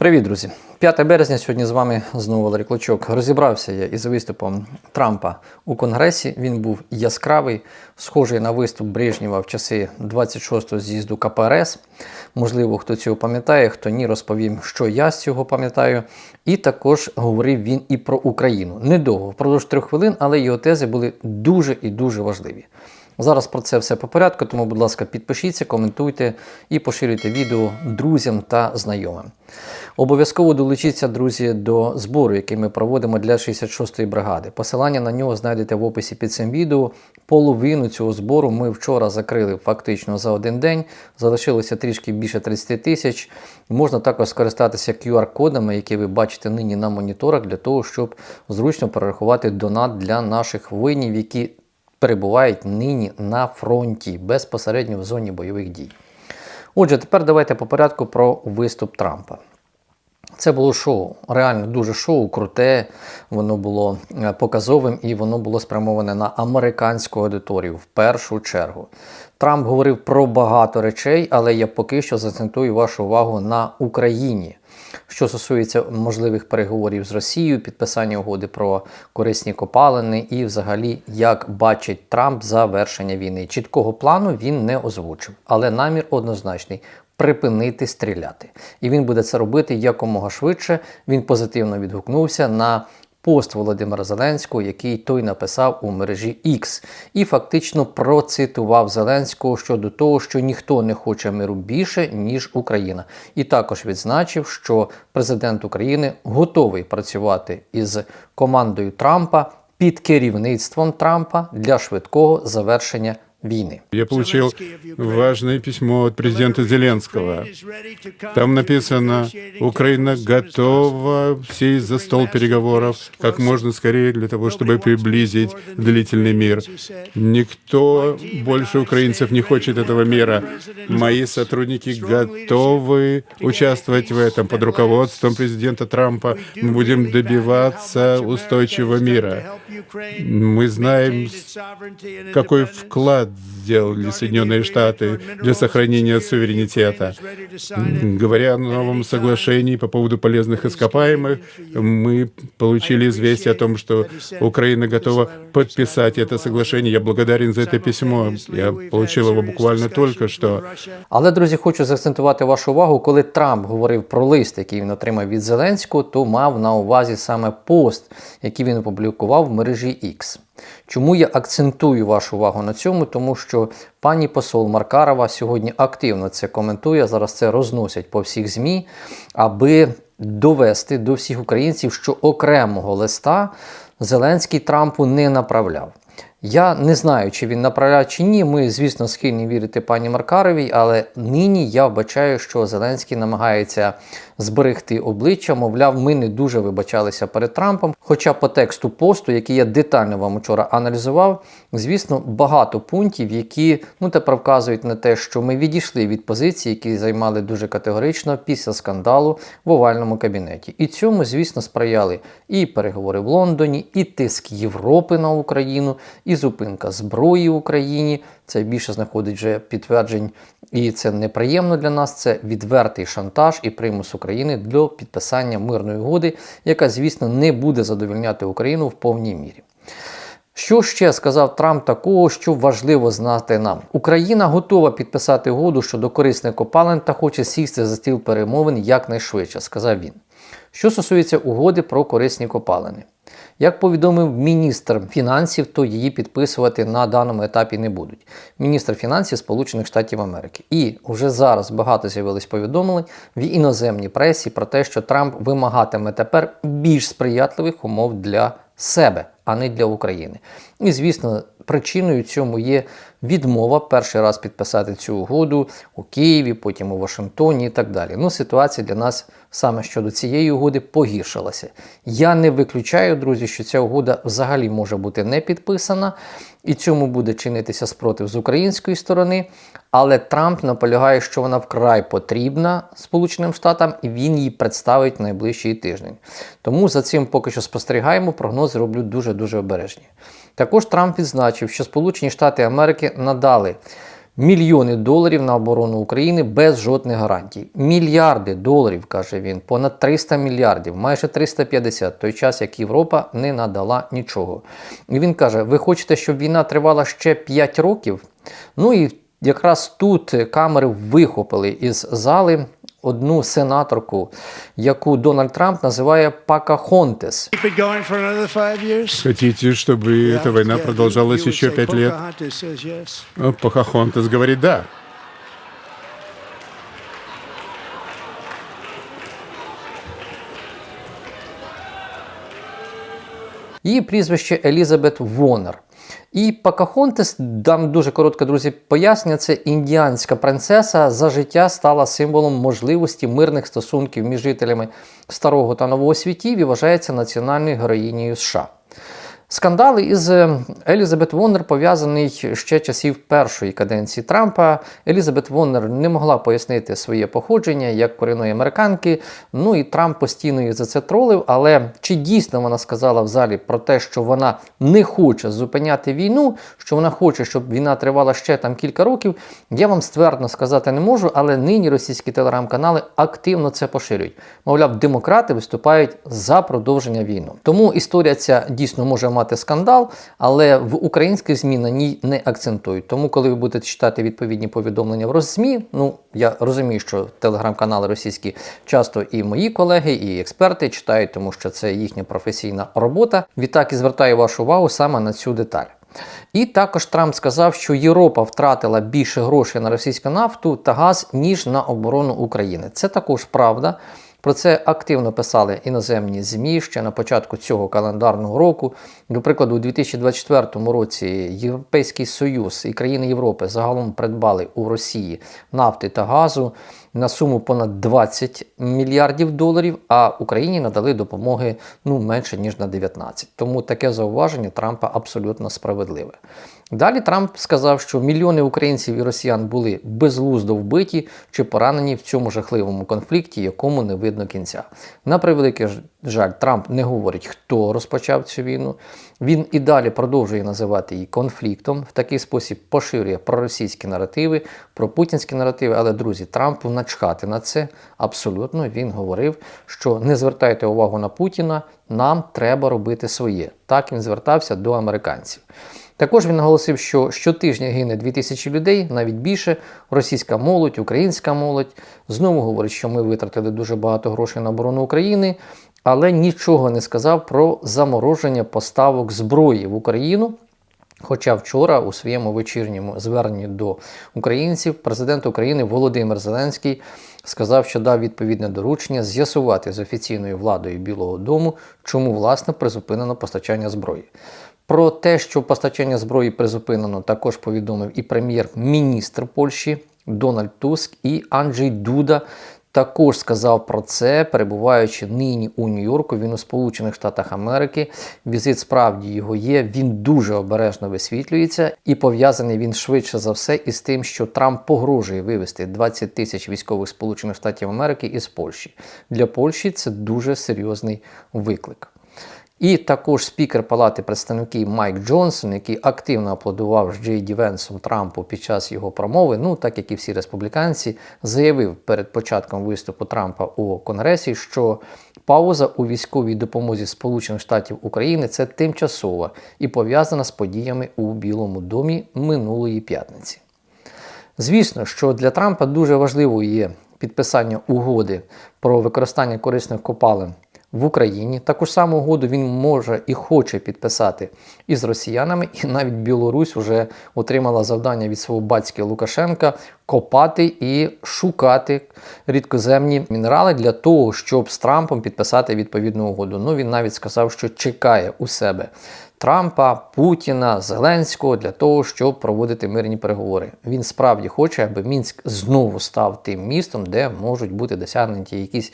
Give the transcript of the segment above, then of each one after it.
Привіт, друзі! 5 березня сьогодні з вами знову Валерій Клочок. Розібрався я із виступом Трампа у Конгресі. Він був яскравий, схожий на виступ Брежнєва в часи 26-го з'їзду КПРС. Можливо, хто цього пам'ятає, хто ні, розповім, що я з цього пам'ятаю. І також говорив він і про Україну. Недовго, впродовж трьох хвилин, але його тези були дуже і дуже важливі. Зараз про це все по порядку, тому, будь ласка, підпишіться, коментуйте і поширюйте відео друзям та знайомим. Обов'язково долучіться, друзі, до збору, який ми проводимо для 66-ї бригади. Посилання на нього знайдете в описі під цим відео. Половину цього збору ми вчора закрили фактично за один день. Залишилося трішки більше 30 тисяч. Можна також скористатися QR-кодами, які ви бачите нині на моніторах, для того, щоб зручно перерахувати донат для наших воїнів, які перебувають нині на фронті безпосередньо в зоні бойових дій. Отже, тепер давайте по порядку про виступ Трампа. Це було шоу, реально дуже шоу, круте, воно було е, показовим і воно було спрямоване на американську аудиторію в першу чергу. Трамп говорив про багато речей, але я поки що зацентую вашу увагу на Україні. Що стосується можливих переговорів з Росією, підписання угоди про корисні копалини і, взагалі, як бачить Трамп завершення війни. Чіткого плану він не озвучив, але намір однозначний. Припинити стріляти, і він буде це робити якомога швидше. Він позитивно відгукнувся на пост Володимира Зеленського, який той написав у мережі X, і фактично процитував Зеленського щодо того, що ніхто не хоче миру більше ніж Україна, і також відзначив, що президент України готовий працювати із командою Трампа під керівництвом Трампа для швидкого завершення війни. Я получил важное письмо от президента Зеленского. Там написано, Украина готова сесть за стол переговоров как можно скорее для того, чтобы приблизить длительный мир. Никто больше украинцев не хочет этого мира. Мои сотрудники готовы участвовать в этом. Под руководством президента Трампа мы будем добиваться устойчивого мира. Мы знаем, какой вклад the сделали Соединенные Штаты для сохранения суверенитета. Говоря о новом соглашении по поводу полезных ископаемых, мы получили известие о том, что Украина готова подписать это соглашение. Я благодарен за это письмо. Я получил его буквально только что. Але, друзі, хочу заакцентувати вашу увагу, коли Трамп говорив про лист, який він отримав від Зеленського, то мав на увазі саме пост, який він опублікував в мережі X. Чому я акцентую вашу увагу на цьому? Тому що пані посол Маркарова сьогодні активно це коментує. Зараз це розносять по всіх ЗМІ, аби довести до всіх українців, що окремого листа Зеленський Трампу не направляв. Я не знаю, чи він направляв чи ні. Ми, звісно, схильні вірити пані Маркаровій, але нині я вбачаю, що Зеленський намагається зберегти обличчя. Мовляв, ми не дуже вибачалися перед Трампом. Хоча по тексту посту, який я детально вам вчора аналізував, звісно, багато пунктів, які ну тепер вказують на те, що ми відійшли від позиції, які займали дуже категорично після скандалу в овальному кабінеті. І цьому, звісно, сприяли і переговори в Лондоні, і тиск Європи на Україну, і зупинка зброї в Україні. Це більше знаходить вже підтверджень, і це неприємно для нас. Це відвертий шантаж і примус України до підписання мирної угоди, яка, звісно, не буде задовольняти Україну в повній мірі. Що ще сказав Трамп такого, що важливо знати нам? Україна готова підписати угоду щодо корисних копалин та хоче сісти за стіл перемовин якнайшвидше, сказав він. Що стосується угоди про корисні копалини. Як повідомив міністр фінансів, то її підписувати на даному етапі не будуть. Міністр фінансів Сполучених Штатів Америки. І вже зараз багато з'явилось повідомлень в іноземній пресі про те, що Трамп вимагатиме тепер більш сприятливих умов для себе, а не для України. І звісно, причиною цьому є відмова перший раз підписати цю угоду у Києві, потім у Вашингтоні і так далі. Ну, ситуація для нас саме щодо цієї угоди погіршилася. Я не виключаю, друзі, що ця угода взагалі може бути не підписана, і цьому буде чинитися спротив з української сторони. Але Трамп наполягає, що вона вкрай потрібна Сполученим Штатам, і він її представить найближчий тиждень. Тому за цим поки що спостерігаємо, прогнози роблю дуже дуже обережні. Також Трамп відзначив, що Сполучені Штати Америки надали мільйони доларів на оборону України без жодних гарантій. Мільярди доларів, каже він, понад 300 мільярдів, майже 350, той час, як Європа не надала нічого. І він каже: ви хочете, щоб війна тривала ще 5 років? Ну і якраз тут камери вихопили із зали одну сенаторку, яку Дональд Трамп називає Пакахонтес. Хотите, чтобы эта война продолжалась еще пять лет? Pocahontas says yes. А Похохонтес говорит «да». Її прізвище Елізабет Вонер. І Пакахонтес, дам дуже коротке, друзі, пояснення, це індіанська принцеса за життя стала символом можливості мирних стосунків між жителями старого та нового світів і вважається національною героїнею США. Скандали із е, Елізабет Воннер пов'язаний ще часів першої каденції Трампа. Елізабет Воннер не могла пояснити своє походження як корінної американки. Ну і Трамп постійно її за це тролив. Але чи дійсно вона сказала в залі про те, що вона не хоче зупиняти війну, що вона хоче, щоб війна тривала ще там кілька років? Я вам ствердно сказати не можу, але нині російські телеграм-канали активно це поширюють. Мовляв, демократи виступають за продовження війни. Тому історія ця дійсно може мати скандал, але в українських ЗМІ на ній не акцентують. Тому, коли ви будете читати відповідні повідомлення в Росзмі, ну я розумію, що телеграм-канали російські часто і мої колеги, і експерти читають, тому що це їхня професійна робота. Відтак і звертаю вашу увагу саме на цю деталь. І також Трамп сказав, що Європа втратила більше грошей на російську нафту та газ, ніж на оборону України. Це також правда. Про це активно писали іноземні ЗМІ ще на початку цього календарного року. До прикладу, у 2024 році Європейський Союз і країни Європи загалом придбали у Росії нафти та газу на суму понад 20 мільярдів доларів, а Україні надали допомоги ну менше ніж на 19. Тому таке зауваження Трампа абсолютно справедливе. Далі Трамп сказав, що мільйони українців і росіян були безглуздо вбиті чи поранені в цьому жахливому конфлікті, якому не видно кінця. На превеликий жаль, Трамп не говорить, хто розпочав цю війну. Він і далі продовжує називати її конфліктом. В такий спосіб поширює проросійські наративи, пропутінські наративи. Але друзі, Трампу начхати на це абсолютно. Він говорив, що не звертайте увагу на Путіна, нам треба робити своє. Так він звертався до американців. Також він наголосив, що щотижня гине 2000 людей, навіть більше. Російська молодь, українська молодь. Знову говорить, що ми витратили дуже багато грошей на оборону України, але нічого не сказав про замороження поставок зброї в Україну. Хоча вчора у своєму вечірньому зверненні до українців президент України Володимир Зеленський сказав, що дав відповідне доручення з'ясувати з офіційною владою Білого Дому, чому власне призупинено постачання зброї. Про те, що постачання зброї призупинено, також повідомив і прем'єр-міністр Польщі Дональд Туск і Анджей Дуда. Також сказав про це, перебуваючи нині у Нью-Йорку. Він у Сполучених Штатах Америки. Візит справді його є. Він дуже обережно висвітлюється, і пов'язаний він швидше за все із тим, що Трамп погрожує вивести 20 тисяч військових Сполучених Штатів Америки із Польщі. Для Польщі це дуже серйозний виклик. І також спікер Палати представників Майк Джонсон, який активно аплодував з Джей Ді Венсом Трампу під час його промови, ну так як і всі республіканці, заявив перед початком виступу Трампа у Конгресі, що пауза у військовій допомозі Сполучених Штатів України це тимчасова і пов'язана з подіями у Білому домі минулої п'ятниці. Звісно, що для Трампа дуже важливою є підписання угоди про використання корисних копалин в Україні. Таку ж саму угоду він може і хоче підписати із росіянами, і навіть Білорусь вже отримала завдання від свого батька Лукашенка копати і шукати рідкоземні мінерали для того, щоб з Трампом підписати відповідну угоду. Ну він навіть сказав, що чекає у себе Трампа, Путіна, Зеленського для того, щоб проводити мирні переговори. Він справді хоче, аби Мінськ знову став тим містом, де можуть бути досягнуті якісь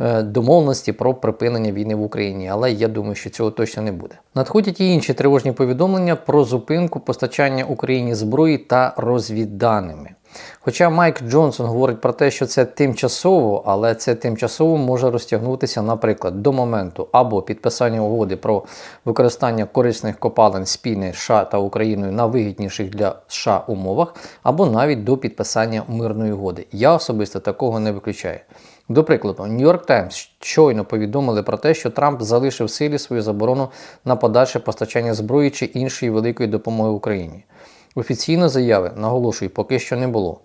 е, домовленості про припинення війни в Україні. Але я думаю, що цього точно не буде. Надходять і інші тривожні повідомлення про зупинку постачання Україні зброї та розвідданими. Хоча Майк Джонсон говорить про те, що це тимчасово, але це тимчасово може розтягнутися, наприклад, до моменту або підписання угоди про використання корисних копалин спільної США та Україною на вигідніших для США умовах, або навіть до підписання мирної угоди. Я особисто такого не виключаю. До прикладу, Нью-Йорк Таймс щойно повідомили про те, що Трамп залишив силі свою заборону на подальше постачання зброї чи іншої великої допомоги Україні. Офіційно заяви, наголошую, поки що не було.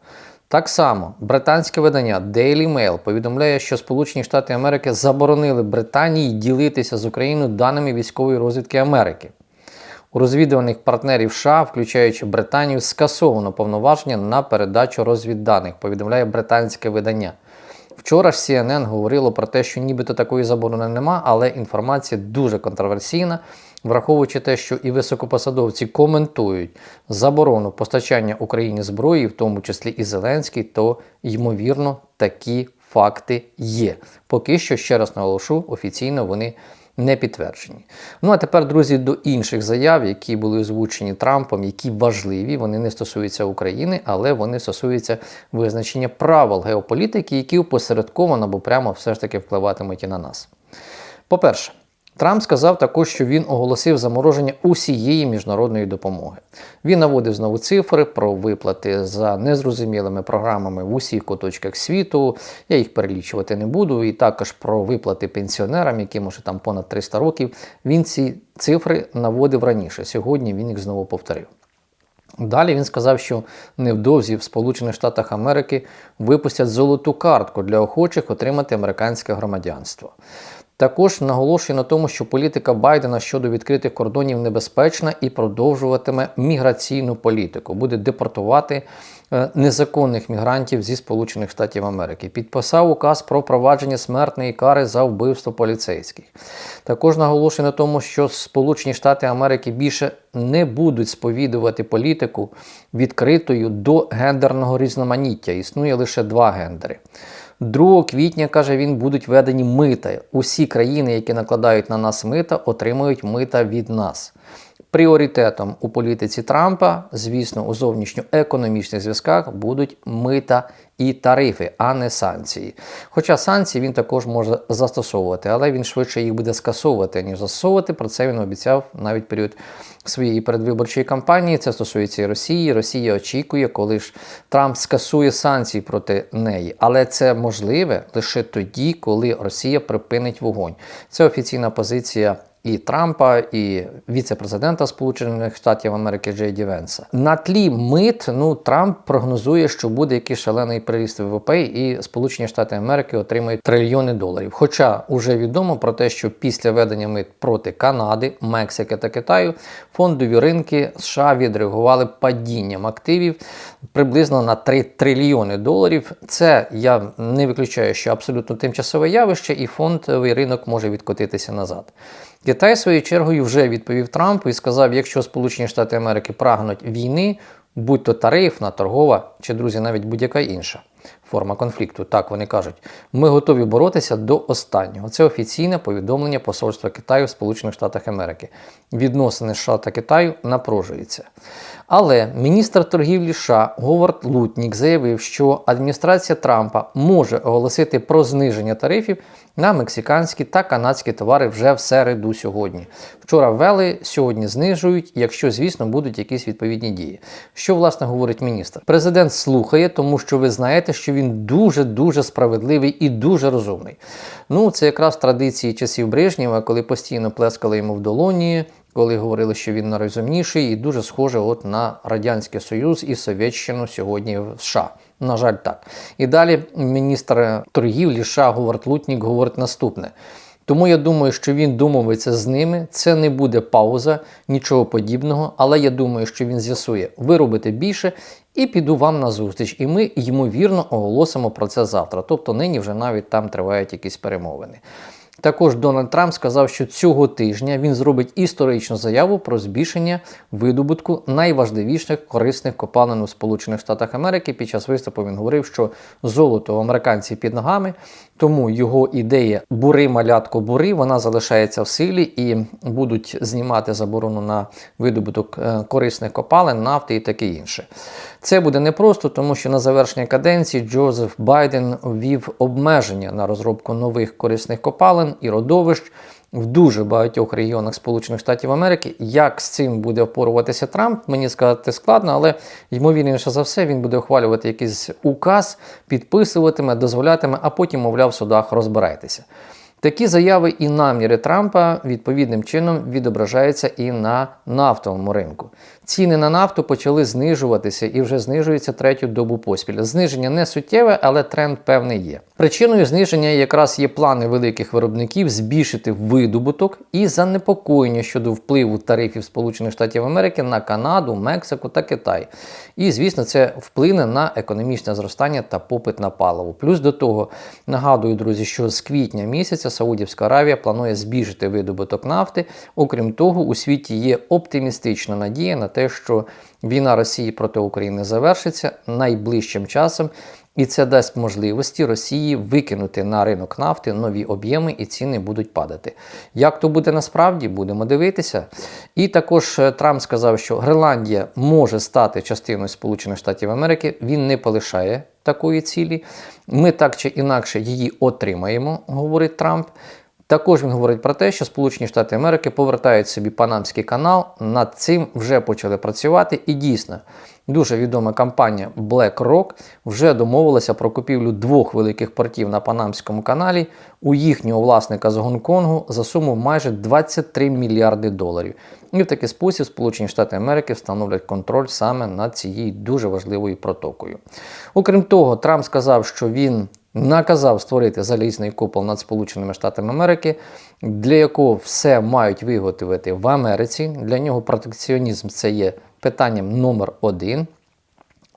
Так само британське видання Daily Mail повідомляє, що Сполучені Штати Америки заборонили Британії ділитися з Україною даними військової розвідки Америки. У розвідувальних партнерів США, включаючи Британію, скасовано повноваження на передачу розвідданих, повідомляє британське видання. Вчора ж CNN говорило про те, що нібито такої заборони нема, але інформація дуже контроверсійна, враховуючи те, що і високопосадовці коментують заборону постачання Україні зброї, в тому числі і Зеленський, то ймовірно такі факти є. Поки що, ще раз наголошу, офіційно вони не підтверджені. Ну а тепер, друзі, до інших заяв, які були озвучені Трампом, які важливі, вони не стосуються України, але вони стосуються визначення правил геополітики, які опосередковано або прямо все ж таки впливатимуть і на нас. По-перше, Трамп сказав також, що він оголосив замороження усієї міжнародної допомоги. Він наводив знову цифри про виплати за незрозумілими програмами в усіх куточках світу. Я їх перелічувати не буду. І також про виплати пенсіонерам, яким уже там понад 300 років. Він ці цифри наводив раніше. Сьогодні він їх знову повторив. Далі він сказав, що невдовзі в Сполучених Штатах Америки випустять золоту картку для охочих отримати американське громадянство. Також наголошує на тому, що політика Байдена щодо відкритих кордонів небезпечна і продовжуватиме міграційну політику, буде депортувати е, незаконних мігрантів зі Сполучених Штатів Америки. Підписав указ про провадження смертної кари за вбивство поліцейських. Також наголошує на тому, що Сполучені Штати Америки більше не будуть сповідувати політику відкритою до гендерного різноманіття. Існує лише два гендери. 2 квітня, каже він, будуть введені мита. Усі країни, які накладають на нас мита, отримують мита від нас. Пріоритетом у політиці Трампа, звісно, у зовнішньоекономічних зв'язках будуть мита і тарифи, а не санкції. Хоча санкції він також може застосовувати, але він швидше їх буде скасовувати, ніж застосовувати. Про це він обіцяв навіть період своєї передвиборчої кампанії. Це стосується і Росії. Росія очікує, коли ж Трамп скасує санкції проти неї. Але це можливе лише тоді, коли Росія припинить вогонь. Це офіційна позиція і Трампа, і віце-президента Сполучених Штатів Америки Джей Ді Венса. На тлі мит ну Трамп прогнозує, що буде якийсь шалений приріст ВВП, і Сполучені Штати Америки отримають трильйони доларів. Хоча вже відомо про те, що після ведення мит проти Канади, Мексики та Китаю фондові ринки США відреагували падінням активів приблизно на 3 трильйони доларів. Це я не виключаю, що абсолютно тимчасове явище, і фондовий ринок може відкотитися назад. Китай своєю чергою вже відповів Трампу і сказав: якщо Сполучені Штати Америки прагнуть війни, будь то тарифна, торгова чи друзі, навіть будь-яка інша форма конфлікту, так вони кажуть, ми готові боротися до останнього. Це офіційне повідомлення Посольства Китаю в Сполучених Штатах Америки. Відносини США та Китаю напружуються. Але міністр торгівлі США Говард Лутнік заявив, що адміністрація Трампа може оголосити про зниження тарифів на мексиканські та канадські товари вже в середу сьогодні. Вчора ввели, сьогодні знижують, якщо, звісно, будуть якісь відповідні дії. Що власне говорить міністр? Президент слухає, тому що ви знаєте, що він дуже дуже справедливий і дуже розумний. Ну, це якраз традиції часів Брежнєва, коли постійно плескали йому в долоні коли говорили, що він найрозумніший, і дуже схоже от на Радянський Союз і Совєтщину сьогодні в США. На жаль, так. І далі міністр торгівлі США Говард Лутнік говорить наступне. Тому я думаю, що він домовиться з ними. Це не буде пауза, нічого подібного. Але я думаю, що він з'ясує, ви робите більше, і піду вам на зустріч. І ми, ймовірно, оголосимо про це завтра. Тобто нині вже навіть там тривають якісь перемовини. Також Дональд Трамп сказав, що цього тижня він зробить історичну заяву про збільшення видобутку найважливіших корисних копалин у Сполучених Штатах Америки. Під час виступу він говорив, що золото у американців під ногами, тому його ідея бури малятко бури вона залишається в силі і будуть знімати заборону на видобуток е, корисних копалин, нафти і таке інше. Це буде непросто, тому що на завершення каденції Джозеф Байден ввів обмеження на розробку нових корисних копалин і родовищ в дуже багатьох регіонах Сполучених Штатів Америки. Як з цим буде впоруватися Трамп, мені сказати складно, але ймовірніше за все він буде ухвалювати якийсь указ, підписуватиме, дозволятиме, а потім, мовляв, в судах розбирайтеся. Такі заяви і наміри Трампа відповідним чином відображаються і на нафтовому ринку. Ціни на нафту почали знижуватися і вже знижуються третю добу поспіль. Зниження не суттєве, але тренд певний є. Причиною зниження якраз є плани великих виробників збільшити видобуток і занепокоєння щодо впливу тарифів Сполучених Штатів Америки на Канаду, Мексику та Китай. І звісно, це вплине на економічне зростання та попит на паливо. Плюс до того нагадую, друзі, що з квітня місяця Саудівська Аравія планує збільшити видобуток нафти. Окрім того, у світі є оптимістична надія на те, що війна Росії проти України завершиться найближчим часом. І це дасть можливості Росії викинути на ринок нафти нові об'єми і ціни будуть падати. Як то буде насправді, будемо дивитися. І також е, Трамп сказав, що Гренландія може стати частиною Сполучених Штатів Америки. Він не полишає такої цілі. Ми так чи інакше її отримаємо, говорить Трамп. Також він говорить про те, що Сполучені Штати Америки повертають собі Панамський канал. Над цим вже почали працювати. І дійсно, дуже відома компанія BlackRock вже домовилася про купівлю двох великих портів на Панамському каналі у їхнього власника з Гонконгу за суму майже 23 мільярди доларів. І в такий спосіб Сполучені Штати Америки встановлять контроль саме над цією дуже важливою протокою. Окрім того, Трамп сказав, що він наказав створити залізний купол над Сполученими Штатами Америки, для якого все мають виготовити в Америці. Для нього протекціонізм це є питанням номер один.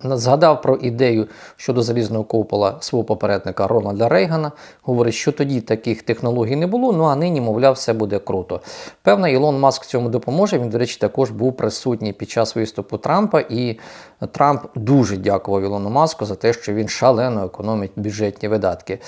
Згадав про ідею щодо залізного купола свого попередника Рональда Рейгана. Говорить, що тоді таких технологій не було, ну а нині, мовляв, все буде круто. Певно, Ілон Маск цьому допоможе. Він, до речі, також був присутній під час виступу Трампа, і Трамп дуже дякував Ілону Маску за те, що він шалено економить бюджетні видатки.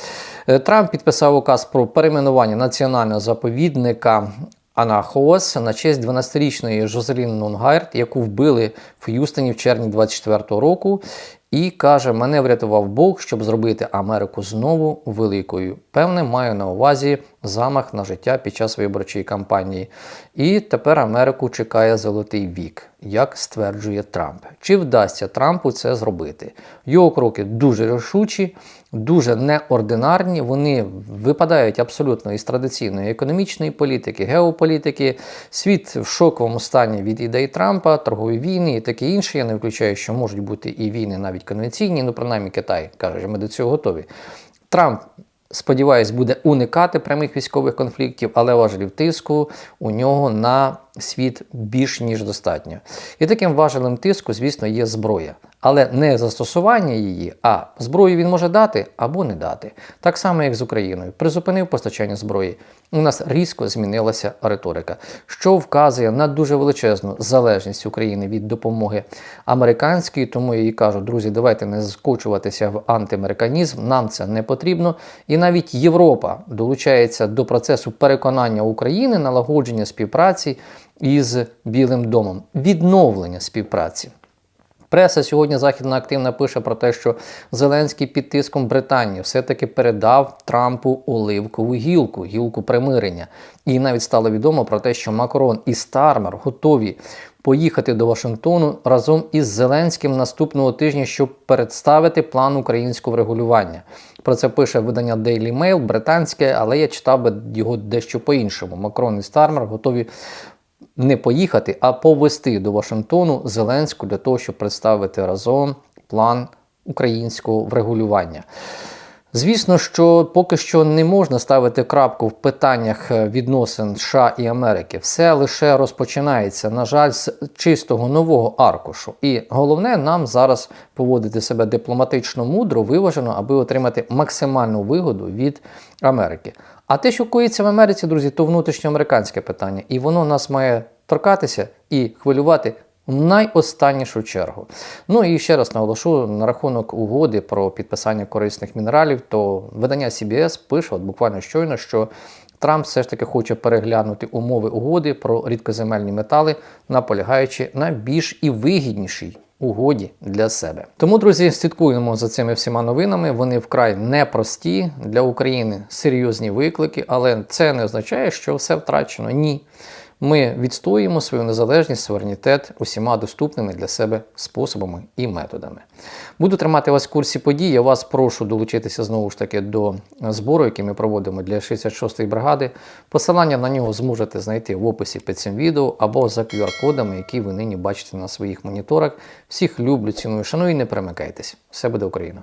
Е, Трамп підписав указ про перейменування національного заповідника Анахоас на честь 12-річної Жозелін Нунгайрт, яку вбили в Х'юстоні в червні 24-го року. І каже, мене врятував Бог, щоб зробити Америку знову великою. Певне, маю на увазі замах на життя під час виборчої кампанії. І тепер Америку чекає золотий вік, як стверджує Трамп. Чи вдасться Трампу це зробити? Його кроки дуже рішучі, дуже неординарні. Вони випадають абсолютно із традиційної економічної політики, геополітики. Світ в шоковому стані від ідей Трампа, торгові війни і таке інше. Я не виключаю, що можуть бути і війни навіть конвенційні, ну принаймні Китай каже, що ми до цього готові. Трамп. Сподіваюсь, буде уникати прямих військових конфліктів, але важелів тиску у нього на світ більш ніж достатньо. І таким важелем тиску, звісно, є зброя. Але не застосування її, а зброю він може дати або не дати. Так само, як з Україною. Призупинив постачання зброї. У нас різко змінилася риторика, що вказує на дуже величезну залежність України від допомоги американської. Тому я і кажу, друзі, давайте не скочуватися в антиамериканізм. Нам це не потрібно. І навіть Європа долучається до процесу переконання України, налагодження співпраці із Білим домом, відновлення співпраці. Преса сьогодні західна активна пише про те, що Зеленський під тиском Британії все-таки передав Трампу оливкову гілку, гілку примирення. І навіть стало відомо про те, що Макрон і Стармер готові поїхати до Вашингтону разом із Зеленським наступного тижня, щоб представити план українського врегулювання. Про це пише видання Daily Mail британське, але я читав би його дещо по-іншому. Макрон і Стармер готові не поїхати, а повести до Вашингтону Зеленську для того, щоб представити разом план українського врегулювання. Звісно, що поки що не можна ставити крапку в питаннях е, відносин США і Америки. Все лише розпочинається, на жаль, з чистого нового аркушу. І головне нам зараз поводити себе дипломатично мудро, виважено, аби отримати максимальну вигоду від Америки. А те, що коїться в Америці, друзі, то внутрішньоамериканське питання, і воно нас має торкатися і хвилювати найостаннішу чергу. Ну і ще раз наголошу на рахунок угоди про підписання корисних мінералів, то видання CBS пише, от буквально щойно, що Трамп все ж таки хоче переглянути умови угоди про рідкоземельні метали, наполягаючи на більш і вигіднішій угоді для себе. Тому, друзі, слідкуємо за цими всіма новинами. Вони вкрай непрості для України серйозні виклики, але це не означає, що все втрачено. Ні. Ми відстоюємо свою незалежність, суверенітет усіма доступними для себе способами і методами. Буду тримати вас в курсі подій. Я вас прошу долучитися знову ж таки до збору, який ми проводимо для 66-ї бригади. Посилання на нього зможете знайти в описі під цим відео або за QR-кодами, які ви нині бачите на своїх моніторах. Всіх люблю, ціную, шаную і не перемикайтесь. Все буде Україна!